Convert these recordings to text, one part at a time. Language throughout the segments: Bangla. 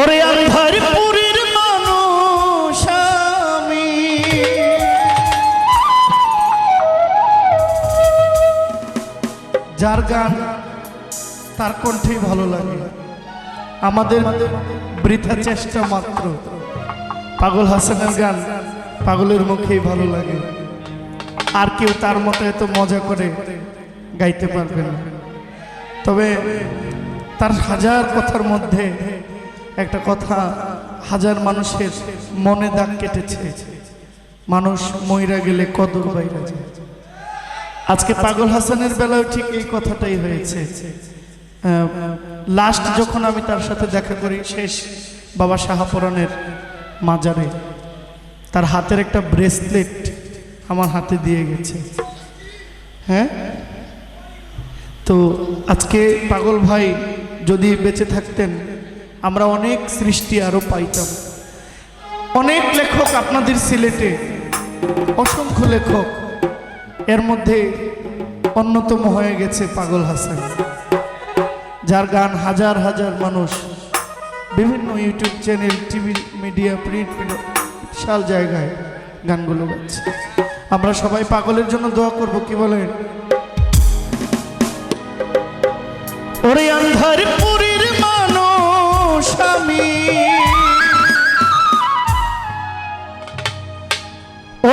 ওরে আন্ধার পুরীর মানুষ আমি। যার গান তার কণ্ঠেই ভালো লাগে। আমাদের বৃথা চেষ্টা মাত্র। পাগল হাসানের গান পাগলের মুখেই ভালো লাগে। আর কেউ তার মতো এত মজা করে গাইতে পারবে না। তবে তার হাজার কথার মধ্যে একটা কথা, হাজার মানুষের মনে দাগ কেটেছে। মানুষ মইরা গেলে কদর বাইরা যায়। আজকে পাগল হাসানের বেলায় ঠিক এই কথাটাই হয়েছে। লাস্ট যখন আমি তার সাথে দেখা করি, শেষ বাবা শাহাপরানের মাজারে, তার হাতের একটা ব্রেসলেট আমার হাতে দিয়ে গেছে। হ্যাঁ? তো আজকে পাগল ভাই যদি বেঁচে থাকতেন আমরা অনেক সৃষ্টি আরও পাইতাম। অনেক লেখক আপনাদের সিলেটে, অসংখ্য লেখক। এর মধ্যে অন্যতম হয়ে গেছে পাগল হাসান, যার গান হাজার হাজার মানুষ, বিভিন্ন YouTube channel, TV, media, print, বিশাল জায়গায় গানগুলো গাচ্ছে। আমরা সবাই পাগলের জন্য দোয়া করব, কি বলেন? ওরে আন্ধার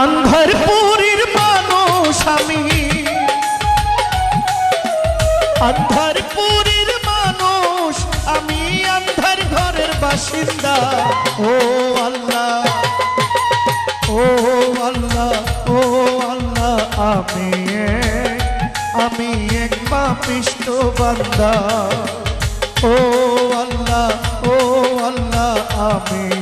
আন্ধার পুরীর মানুষ আমি। আন্ধার পুরীর মানুষ আমি আন্ধার ঘরের বাসিন্দা। ও আল্লাহ ও আল্লাহ ও আল্লাহ, আমি আমি এক পাপিষ্ট বান্দা। ও আল্লাহ ও আল্লাহ, আমি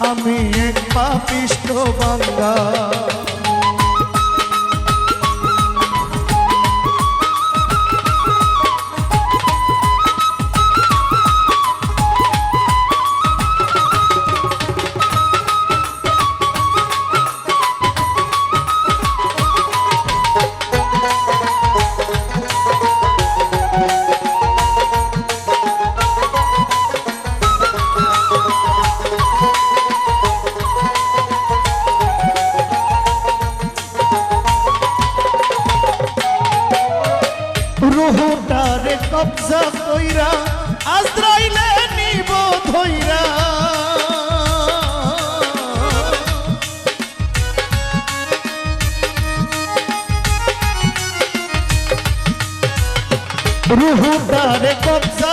আমি এক পাপিষ্ট বান্দা রুহুটারে কবজা কইরা আজরাইলে নিব ধইরা। রুহুটারে কবজা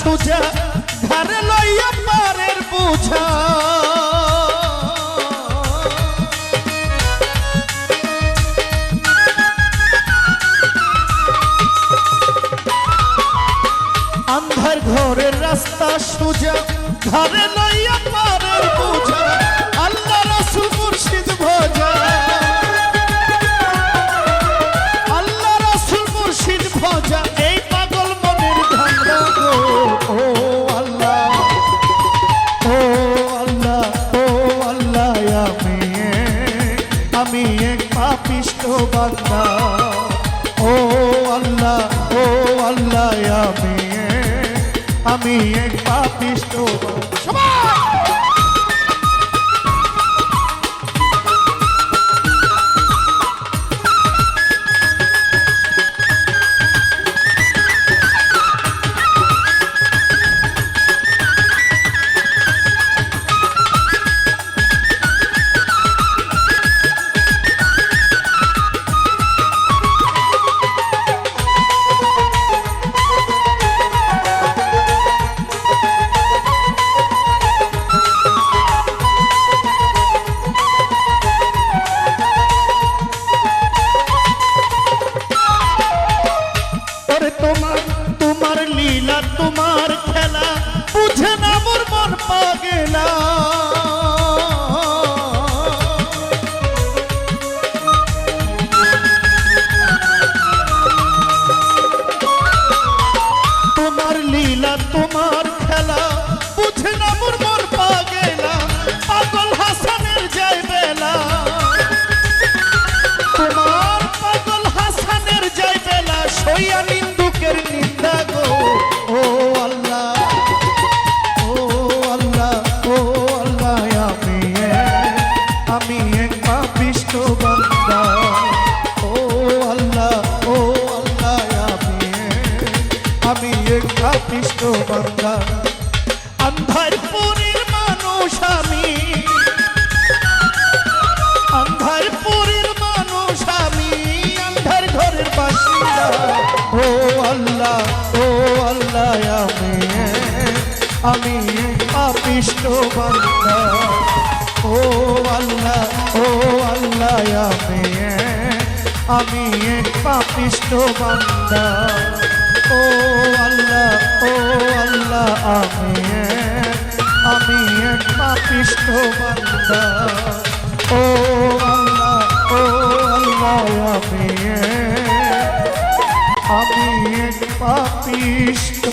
সোজা ধারে লইয়া পারের বোঝা। আন্ধার ঘরের রাস্তা সোজা ধারে লইয়া সইয়া নিন্দুকের নিন্দা ও আল্লাহ ও আল্লাহ ও আল্লাহ, আমি আমি এক পাপিষ্ট বান্দা। ও আল্লাহ ও আল্লাহ, আমি আমি আন্ধার পুরীর মানুষ আমি। আল্লাহ, ও আল্লাহ, আমি আমি পাপিষ্ট বান্দা। ও আল্লাহ ও আল্লাহ, আমি আমি পাপিষ্ট বান্দা। ও আল্লাহ ও আল্লাহ, আমি আমি পাপিষ্ট বান্দা। ও আল্লাহ ও আল্লাহ, আমি আমি এক পাপিষ্ট